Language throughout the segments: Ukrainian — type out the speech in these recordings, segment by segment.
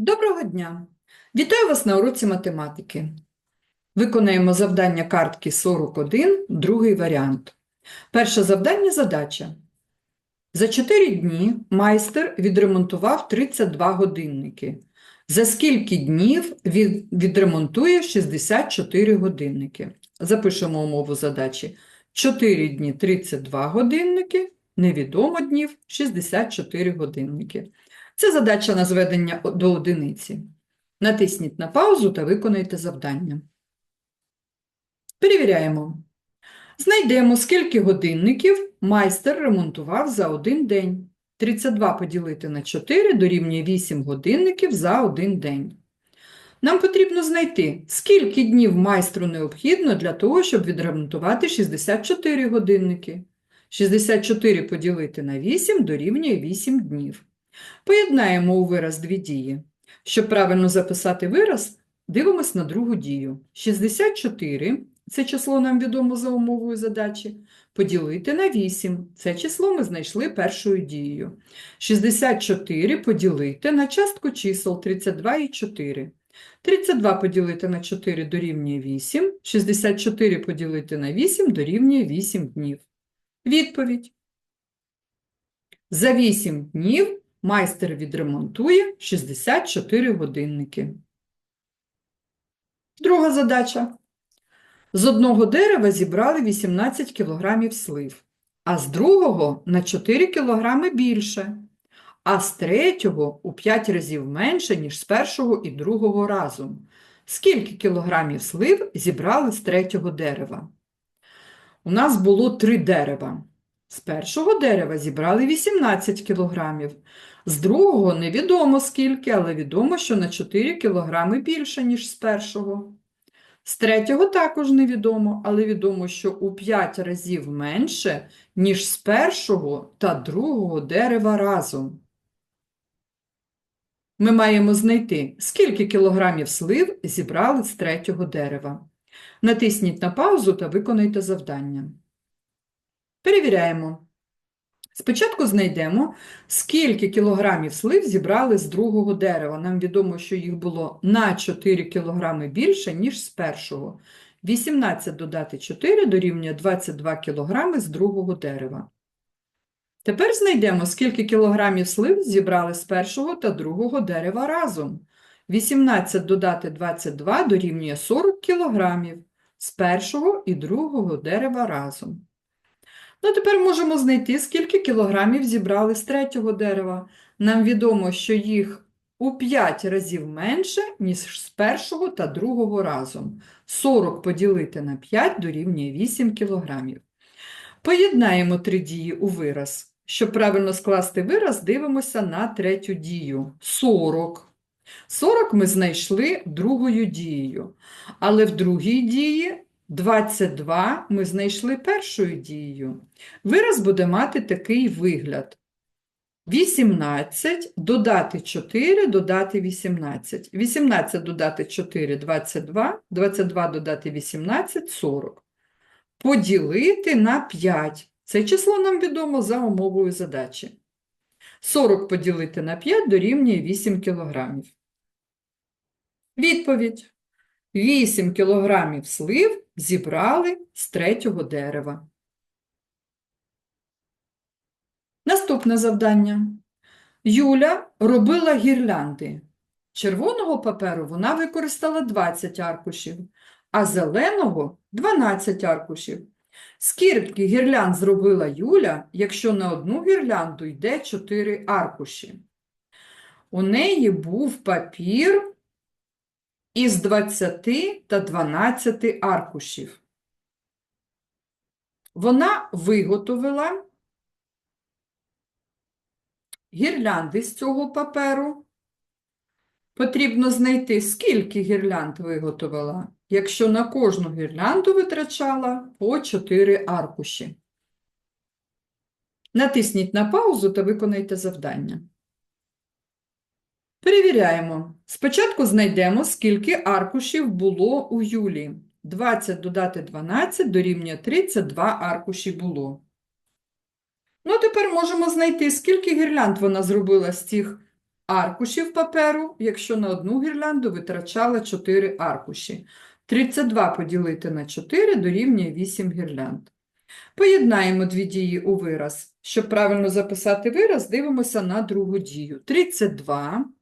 Доброго дня! Вітаю вас на уроці математики. Виконаємо завдання картки 41, другий варіант. Перше завдання – задача. За 4 дні майстер відремонтував 32 годинники. За скільки днів він відремонтує 64 годинники? Запишемо умову задачі. 4 дні 32 годинники, невідомо днів 64 годинники. Це задача на зведення до одиниці. Натисніть на паузу та виконайте завдання. Перевіряємо. Знайдемо, скільки годинників майстер ремонтував за один день. 32 поділити на 4 дорівнює 8 годинників за один день. Нам потрібно знайти, скільки днів майстру необхідно для того, щоб відремонтувати 64 годинники. 64 поділити на 8 дорівнює 8 днів. Поєднаємо у вираз дві дії. Щоб правильно записати вираз, дивимось на другу дію. 64 – це число нам відомо за умовою задачі. Поділити на 8 – це число ми знайшли першою дією. 64 поділити на частку чисел 32 і 4. 32 поділити на 4 дорівнює 8, 64 поділити на 8 дорівнює 8 днів. Відповідь. За 8 днів майстер відремонтує 64 годинники. Друга задача. З одного дерева зібрали 18 кг слив, а з другого на 4 кг більше, а з третього у 5 разів менше, ніж з першого і другого разом. Скільки кілограмів слив зібрали з третього дерева? У нас було три дерева. З першого дерева зібрали 18 кілограмів, з другого невідомо скільки, але відомо, що на 4 кілограми більше, ніж з першого. З третього також невідомо, але відомо, що у 5 разів менше, ніж з першого та другого дерева разом. Ми маємо знайти, скільки кілограмів слив зібрали з третього дерева. Натисніть на паузу та виконайте завдання. Перевіряємо. Спочатку знайдемо, скільки кілограмів слив зібрали з другого дерева. Нам відомо, що їх було на 4 кілограми більше, ніж з першого. 18 додати 4 дорівнює 22 кілограми з другого дерева. Тепер знайдемо, скільки кілограмів слив зібрали з першого та другого дерева разом. 18 додати 22 дорівнює 40 кілограмів з першого і другого дерева разом. Ну, тепер можемо знайти, скільки кілограмів зібрали з третього дерева. Нам відомо, що їх у 5 разів менше, ніж з першого та другого разом. 40 поділити на 5 дорівнює 8 кілограмів. Поєднаємо три дії у вираз. Щоб правильно скласти вираз, дивимося на третю дію. 40. 40 ми знайшли другою дією. Але в другій дії 22 ми знайшли першою дією. Вираз буде мати такий вигляд. 18 додати 4, додати 18. 18 додати 4 – 22, 22 додати 18 – 40. Поділити на 5. Це число нам відомо за умовою задачі. 40 поділити на 5 дорівнює 8 кілограмів. Відповідь. 8 кілограмів слив зібрали з третього дерева. Наступне завдання. Юля робила гірлянди. Червоного паперу вона використала 20 аркушів, а зеленого – 12 аркушів. Скільки гірлянд зробила Юля, якщо на одну гірлянду йде 4 аркуші? У неї був папір із 20 та 12 аркушів. Вона виготовила гірлянди з цього паперу. Потрібно знайти, скільки гірлянд виготовила, якщо на кожну гірлянду витрачала по 4 аркуші. Натисніть на паузу та виконайте завдання. Перевіряємо. Спочатку знайдемо, скільки аркушів було у Юлі. 20 додати 12 дорівнює 32 аркуші було. Ну, тепер можемо знайти, скільки гірлянд вона зробила з цих аркушів паперу, якщо на одну гірлянду витрачала 4 аркуші. 32 поділити на 4 дорівнює 8 гірлянд. Поєднаємо дві дії у вираз. Щоб правильно записати вираз, дивимося на другу дію. 32 –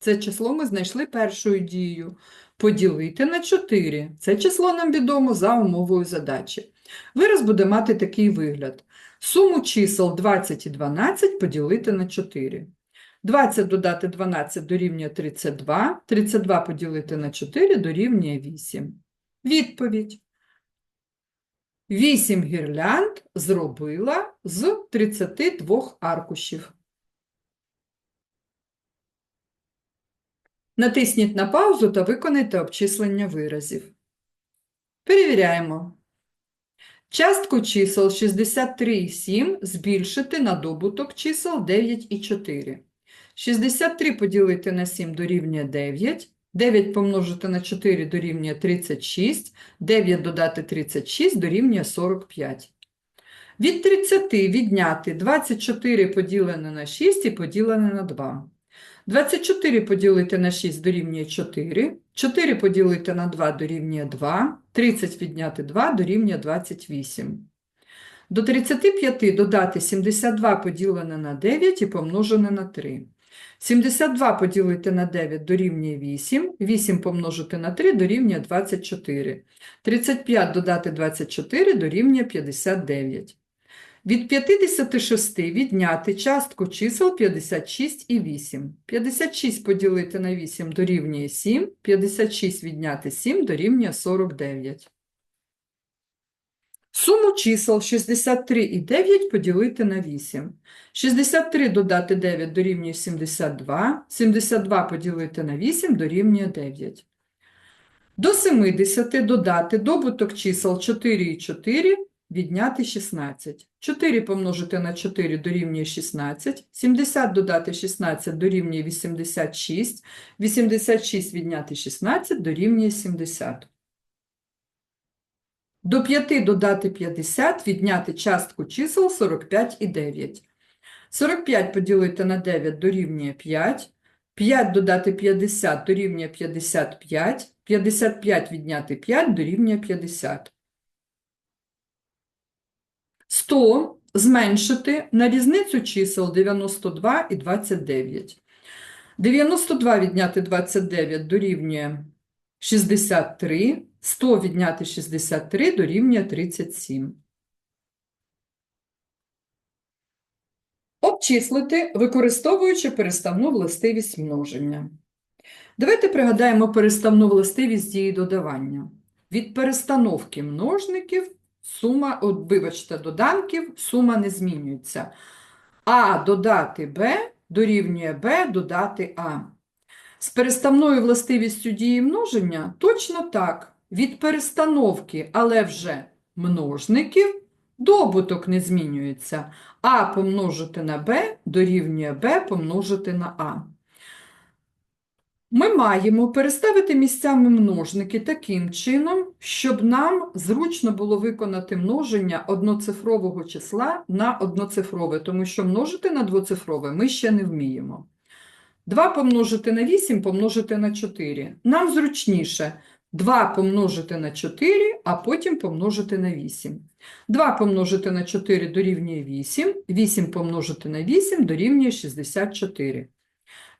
це число ми знайшли першою дією. Поділити на 4 – це число нам відомо за умовою задачі. Вираз буде мати такий вигляд. Суму чисел 20 і 12 поділити на 4. 20 додати 12 дорівнює 32, 32 поділити на 4 дорівнює 8. Відповідь. 8 гірлянд зробила з 32 аркушів. Натисніть на паузу та виконайте обчислення виразів. Перевіряємо. Частку чисел 63 і 7 збільшити на добуток чисел 9 і 4. 63 поділити на 7 дорівнює 9, 9 помножити на 4 дорівнює 36, 9 додати 36 дорівнює 45. Від 30 відняти 24 поділене на 6 і поділене на 2. 24 поділити на 6 дорівнює 4, 4 поділити на 2 дорівнює 2, 30 відняти 2 дорівнює 28. До 35 додати 72 поділене на 9 і помножене на 3. 72 поділити на 9 дорівнює 8, 8 помножити на 3 дорівнює 24. 35 додати 24 дорівнює 59. Від 56 відняти частку чисел 56 і 8. 56 поділити на 8 дорівнює 7, 56 відняти 7 дорівнює 49. Суму чисел 63 і 9 поділити на 8. 63 додати 9 дорівнює 72, 72 поділити на 8 дорівнює 9. До 70 додати добуток чисел 4 і 4 відняти 16. 4 помножити на 4 дорівнює 16, 70 додати 16 дорівнює 86, 86 відняти 16 дорівнює 70. До 5 додати 50, відняти частку чисел 45 і 9. 45 поділити на 9 дорівнює 5, 5 додати 50 дорівнює 55, 55 відняти 5 дорівнює 50. 100 зменшити на різницю чисел 92 і 29. 92 відняти 29 дорівнює 63, 100 відняти 63 дорівнює 37. Обчислити, використовуючи переставну властивість множення. Давайте пригадаємо переставну властивість дії додавання. Від перестановки множників сума, от, вибачте, доданків, сума не змінюється. А додати Б дорівнює Б додати А. З переставною властивістю дії множення точно так. Від перестановки, але вже множників, добуток не змінюється. А помножити на Б дорівнює Б помножити на А. Ми маємо переставити місцями множники таким чином, щоб нам зручно було виконати множення одноцифрового числа на одноцифрове, тому що множити на двоцифрове ми ще не вміємо. 2 помножити на 8 помножити на 4. Нам зручніше 2 помножити на 4, а потім помножити на 8. 2 помножити на 4 дорівнює 8, 8 помножити на 8 дорівнює 64.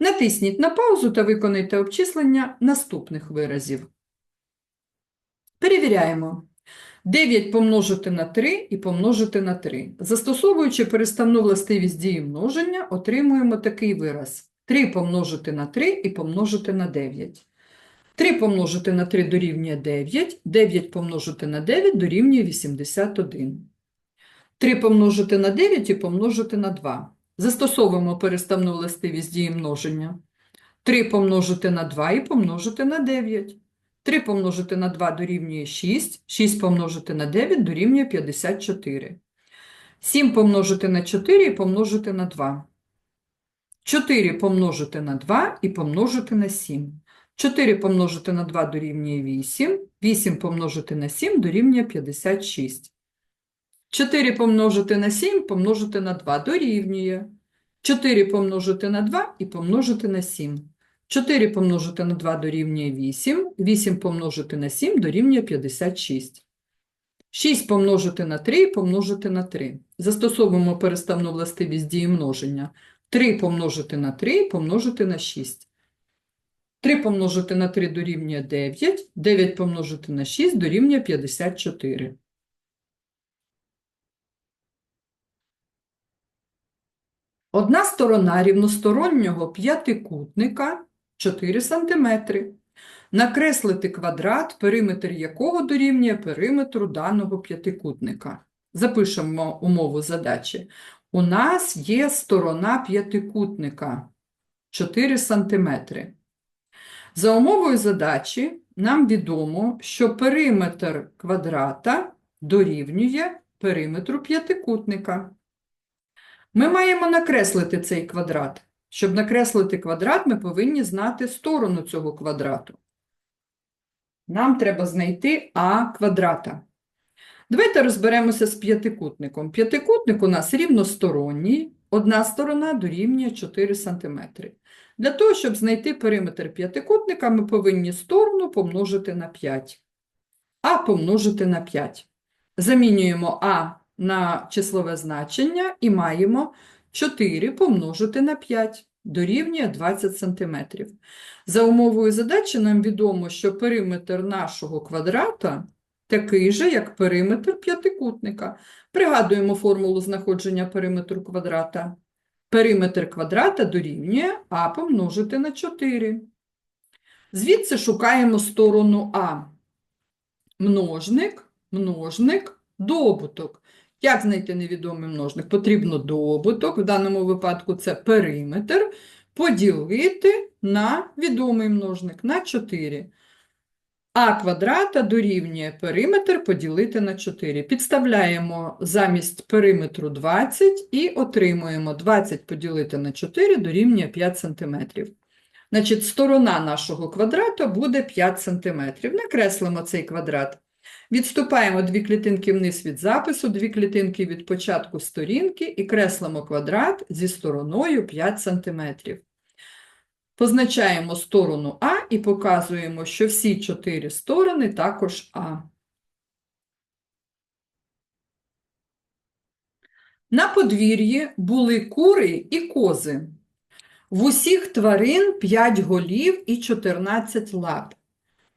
Натисніть на паузу та виконайте обчислення наступних виразів. Перевіряємо. 9 помножити на 3 і помножити на 3. Застосовуючи переставну властивість дії множення, отримуємо такий вираз. 3 помножити на 3 і помножити на 9. 3 помножити на 3 дорівнює 9, 9 помножити на 9 дорівнює 81. 3 помножити на 9 і помножити на 2. Застосовуємо переставну властивість дії множення. 3 помножити на 2 і помножити на 9. 3 помножити на 2 дорівнює 6, 6 помножити на 9 дорівнює 54. 7 помножити на 4 і помножити на 2. 4 помножити на 2 і помножити на 7. 4 помножити на 2 дорівнює 8, 8 помножити на 7 дорівнює 56. 4 помножити на 7 помножити на 2 дорівнює 4 помножити на 2 і помножити на 7. 4 помножити на 2 дорівнює 8, 8 помножити на 7 дорівнює 56. 6 помножити на 3 і помножити на 3. Застосовуємо переставну властивість дії множення. 3 помножити на 3 і помножити на 6. 3 помножити на 3 дорівнює 9, 9 помножити на 6 дорівнює 54. Одна сторона рівностороннього п'ятикутника 4 см. Накреслити квадрат, периметр якого дорівнює периметру даного п'ятикутника. Запишемо умову задачі. У нас є сторона п'ятикутника 4 см. За умовою задачі нам відомо, що периметр квадрата дорівнює периметру п'ятикутника. Ми маємо накреслити цей квадрат. Щоб накреслити квадрат, ми повинні знати сторону цього квадрату. Нам треба знайти А квадрата. Давайте розберемося з п'ятикутником. П'ятикутник у нас рівносторонній, одна сторона дорівнює 4 см. Для того, щоб знайти периметр п'ятикутника, ми повинні сторону помножити на 5. А помножити на 5. Замінюємо А на числове значення і маємо 4 помножити на 5 дорівнює 20 см. За умовою задачі нам відомо, що периметр нашого квадрата такий же, як периметр п'ятикутника. Пригадуємо формулу знаходження периметру квадрата. Периметр квадрата дорівнює А помножити на 4. Звідси шукаємо сторону А. Множник, множник, добуток. Як знайти невідомий множник? Потрібно добуток, в даному випадку це периметр, поділити на відомий множник на 4. А квадрата дорівнює периметр поділити на 4. Підставляємо замість периметру 20 і отримуємо 20 поділити на 4 дорівнює 5 см. Значить, сторона нашого квадрата буде 5 см. Накреслимо цей квадрат. Відступаємо дві клітинки вниз від запису, дві клітинки від початку сторінки і креслимо квадрат зі стороною 5 см. Позначаємо сторону А і показуємо, що всі чотири сторони також А. На подвір'ї були кури і кози. В усіх тварин 5 голів і 14 лап.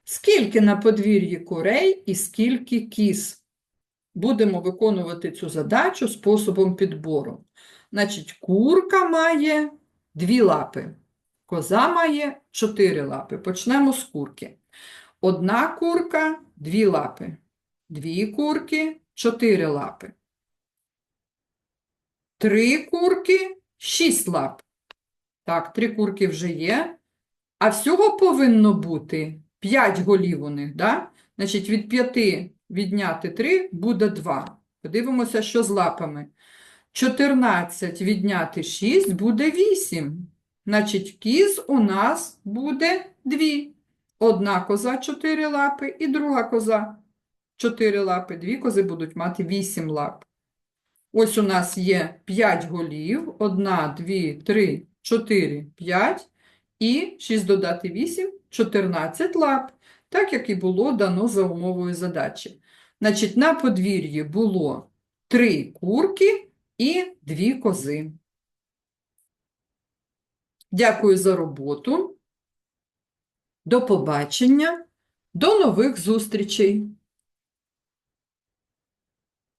Скільки на подвір'ї курей і скільки кіз? Будемо виконувати цю задачу способом підбору. Значить, курка має дві лапи. Коза має чотири лапи. Почнемо з курки. Одна курка дві лапи. Дві курки чотири лапи. Три курки шість лап. Так, три курки вже є. А всього повинно бути 5 голів у них, да? Значить, від 5 відняти 3 буде 2. Подивимося, що з лапами. 14 відняти 6 буде 8. Значить, кіз у нас буде 2. Одна коза 4 лапи і друга коза 4 лапи. Дві кози будуть мати 8 лап. Ось у нас є 5 голів. 1, 2, 3, 4, 5. І 6 додати 8 – 14 лап, так як і було дано за умовою задачі. Значить, на подвір'ї було 3 курки і 2 кози. Дякую за роботу. До побачення. До нових зустрічей!